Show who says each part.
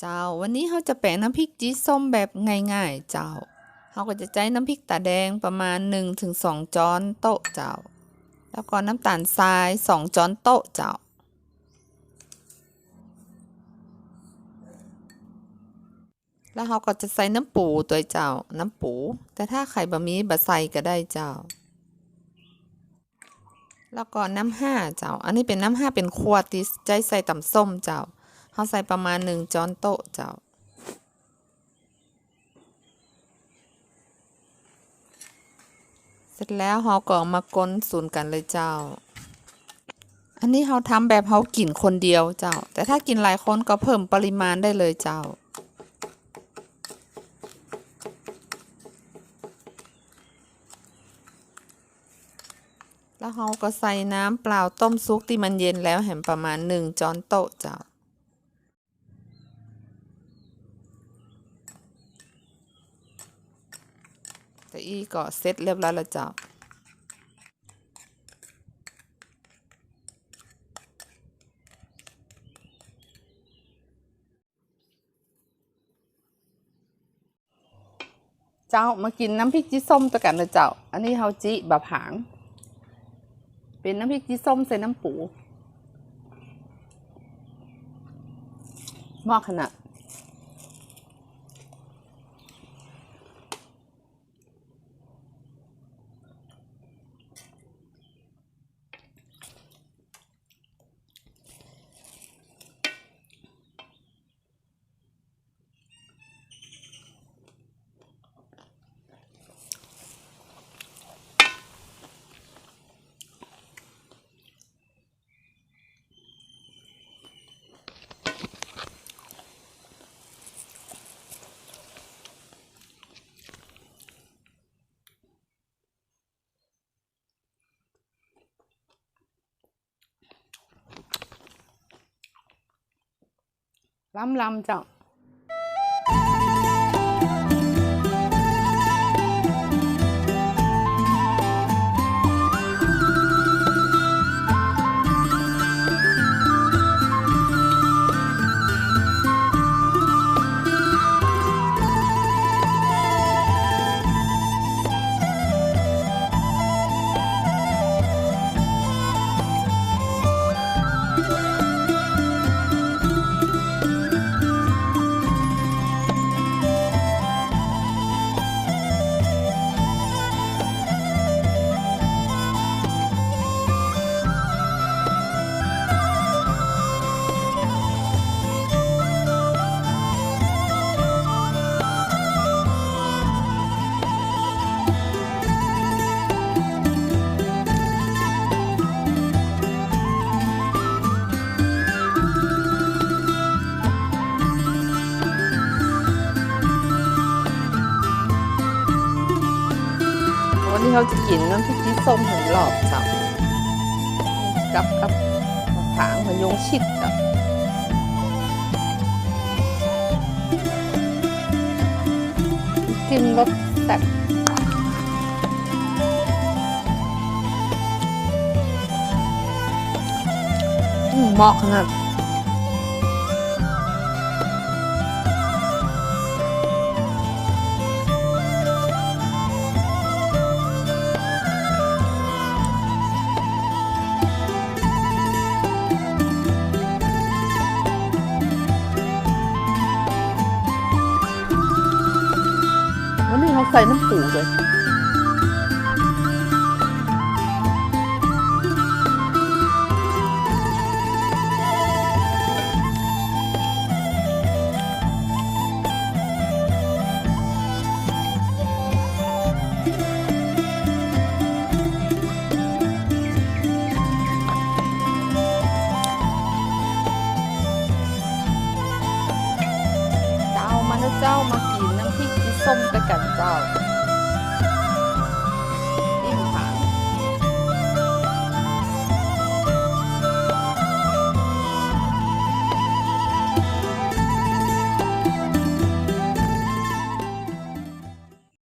Speaker 1: เจ้า วันนี้เราจะแปะน้ำพริกจีส้มแบบง่ายๆ เจ้าเราก็จะใช้น้ำพริกตาแดงประมาณ 1-2 ช้อนโต๊ะเจ้า แล้วก็น้ำตาลทราย 2 ช้อนโต๊ะเจ้า แล้วเราก็จะใส่น้ำปูตัวเจ้า น้ำปู แต่ถ้าใครบะมีบะใส่ก็ได้เจ้า แล้วก็น้ำห้าเจ้า อันนี้เป็นน้ำห้าเป็นขวดที่ใจใส่ตำส้มเจ้า เขาใส่ประมาณหนึ่งช้อนโต๊ะเจ้า เสร็จแล้วเราก็เอามากลสูนย์กันเลยเจ้า อันนี้เราทำแบบเรากินคนเดียวเจ้า แต่ถ้ากินหลายคนก็เพิ่มปริมาณได้เลยเจ้าแล้วเราก็ใส่น้ำเปล่าต้มซุกที่มันเย็นแล้วแหมประมาณหนึ่งช้อนโต๊ะเจ้า แต่อีก็เสร็จเรียบร้อยแล้วจ้าเจ้ามากินน้ำพริกจีส้มตัวกันเลยเจ้า อันนี้เฮาจิบะผาง เป็นน้ำพริกจีส้มใส่น้ำปูหม้อขนาด ล้ำ ลำเจ้าวันนี้เราจะกินน้ำพริกจีส้มถึงหลอบจ้ากับกับมะผางมะยงชิดจ้าจิ้มรสแซ่บเหมาะขนาด ใส่น้ำปูด้วยเจ้ามานะเจ้ามากิน น้ำพริ